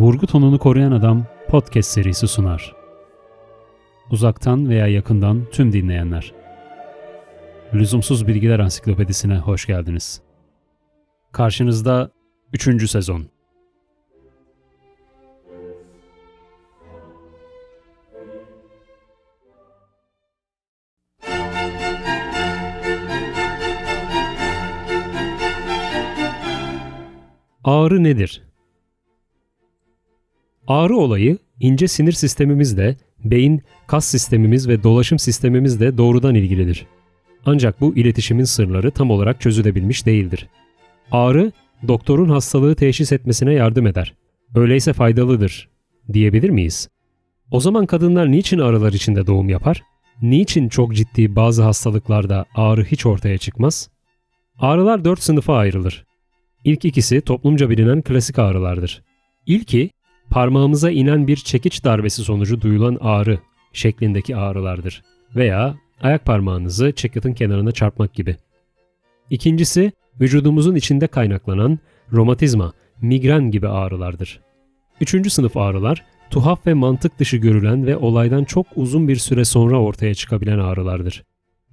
Vurgu tonunu koruyan adam podcast serisi sunar. Uzaktan veya yakından tüm dinleyenler. Lüzumsuz Bilgiler Ansiklopedisine hoş geldiniz. Karşınızda 3. sezon. Ağrı nedir? Ağrı olayı ince sinir sistemimizle, beyin, kas sistemimiz ve dolaşım sistemimizle doğrudan ilgilidir. Ancak bu iletişimin sırları tam olarak çözülebilmiş değildir. Ağrı, doktorun hastalığı teşhis etmesine yardım eder. Öyleyse faydalıdır diyebilir miyiz? O zaman kadınlar niçin ağrılar içinde doğum yapar? Niçin çok ciddi bazı hastalıklarda ağrı hiç ortaya çıkmaz? Ağrılar dört sınıfa ayrılır. İlk ikisi toplumca bilinen klasik ağrılardır. İlki parmağımıza inen bir çekiç darbesi sonucu duyulan ağrı şeklindeki ağrılardır veya ayak parmağınızı çekyatın kenarına çarpmak gibi. İkincisi vücudumuzun içinde kaynaklanan romatizma, migren gibi ağrılardır. Üçüncü sınıf ağrılar tuhaf ve mantık dışı görülen ve olaydan çok uzun bir süre sonra ortaya çıkabilen ağrılardır.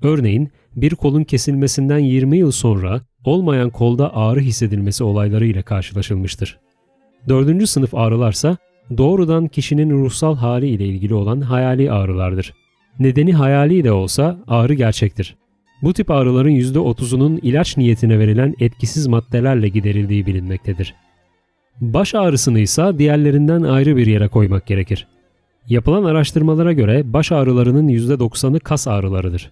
Örneğin bir kolun kesilmesinden 20 yıl sonra olmayan kolda ağrı hissedilmesi olayları ile karşılaşılmıştır. Dördüncü sınıf ağrılarsa doğrudan kişinin ruhsal hali ile ilgili olan hayali ağrılardır. Nedeni hayali de olsa ağrı gerçektir. Bu tip ağrıların %30'unun ilaç niyetine verilen etkisiz maddelerle giderildiği bilinmektedir. Baş ağrısını ise diğerlerinden ayrı bir yere koymak gerekir. Yapılan araştırmalara göre baş ağrılarının %90'ı kas ağrılarıdır.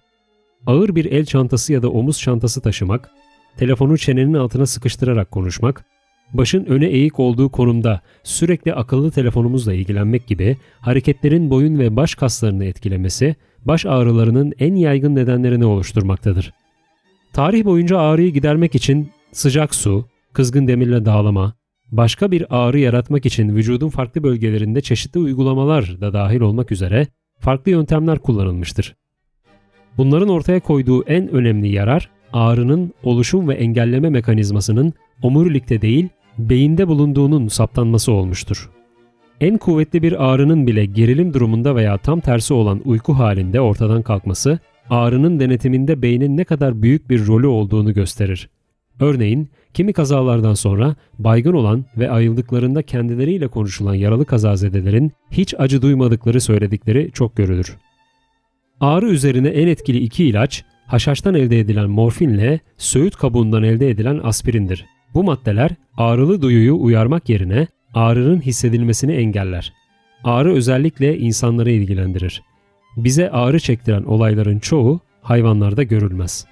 Ağır bir el çantası ya da omuz çantası taşımak, telefonu çenenin altına sıkıştırarak konuşmak, başın öne eğik olduğu konumda sürekli akıllı telefonumuzla ilgilenmek gibi hareketlerin boyun ve baş kaslarını etkilemesi, baş ağrılarının en yaygın nedenlerini oluşturmaktadır. Tarih boyunca ağrıyı gidermek için sıcak su, kızgın demirle dağlama, başka bir ağrı yaratmak için vücudun farklı bölgelerinde çeşitli uygulamalar da dahil olmak üzere farklı yöntemler kullanılmıştır. Bunların ortaya koyduğu en önemli yarar ağrının oluşum ve engelleme mekanizmasının omurilikte değil, beyinde bulunduğunun saptanması olmuştur. En kuvvetli bir ağrının bile gerilim durumunda veya tam tersi olan uyku halinde ortadan kalkması, ağrının denetiminde beynin ne kadar büyük bir rolü olduğunu gösterir. Örneğin, kimi kazalardan sonra baygın olan ve ayıldıklarında kendileriyle konuşulan yaralı kazazedelerin hiç acı duymadıkları söyledikleri çok görülür. Ağrı üzerine en etkili iki ilaç, haşhaştan elde edilen morfinle söğüt kabuğundan elde edilen aspirindir. Bu maddeler ağrılı duyuyu uyarmak yerine ağrının hissedilmesini engeller. Ağrı özellikle insanları ilgilendirir. Bize ağrı çektiren olayların çoğu hayvanlarda görülmez.